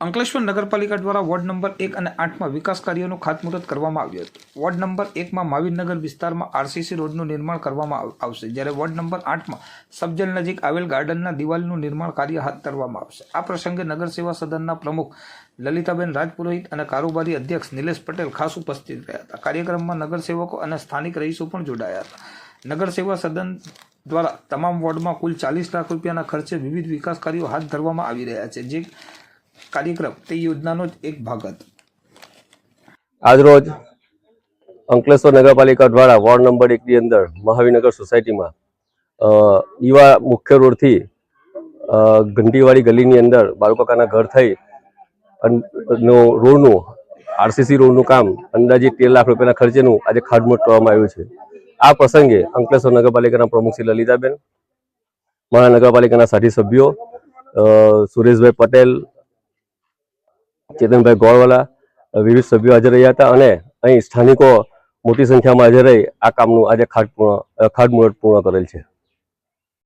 અંકલેશ્વર નગરપાલિકા દ્વારા ward number એક અને આઠમાં વિકાસ કાર્યોનું ખાતમુહૂર્ત કરવામાં આવ્યું હતું. વોર્ડ નંબર એકમાં માવીનગર વિસ્તારમાં આરસીસી રોડનું નિર્માણ કરવામાં આવ- આવશે. જ્યારે વોર્ડ નંબર આઠમાં સબજલ નજીક આવેલ ગાર્ડનના દિવાલનું નિર્માણ કાર્ય હાથ ધરવામાં આવશે. આ પ્રસંગે નગર સેવા સદનના પ્રમુખ લલિતાબેન રાજપુરોહિત અને કારોબારી અધ્યક્ષ નિલેશ પટેલ ખાસ ઉપસ્થિત રહ્યા હતા. કાર્યક્રમમાં નગરસેવકો અને સ્થાનિક રહીશો પણ જોડાયા હતા. નગર સેવા સદન દ્વારા તમામ વોર્ડમાં કુલ ચાલીસ લાખ રૂપિયાના ખર્ચે વિવિધ વિકાસ કાર્યો હાથ ધરવામાં આવી રહ્યા છે. જે કાર્યક્રમ તે યોજનાનો એક ભાગ હતો. આજરોજ અંકલેશ્વર નગરપાલિકા દ્વારા વોર્ડ નંબર એકની અંદર મહાવીનગર સોસાયટીમાં દીવા મુખ્ય રોડથી ઘંટીવાળી ગલીની અંદર બાળકોકાના ઘર થઈ નો, રોડનું, આરસીસી રોડનું કામ અંદાજે તેર લાખ રૂપિયાના ખર્ચેનું આજે ખાતમુહૂર્ત કરવામાં આવ્યું છે. આ પ્રસંગે અંકલેશ્વર નગરપાલિકાના પ્રમુખ શ્રી લલિતાબેન મારા નગરપાલિકાના સાથી સભ્યો સુરેશભાઈ પટેલ ચેતનભાઈ ગોળવાલા વિવિધ સભ્યો હાજર રહ્યા હતા અને અહીં સ્થાનિકો મોટી સંખ્યામાં હાજર રહી આ કામનું આજે ખાતમુહૂર્ત ખાટમુહૂર્ત પૂર્ણ કરેલ છે.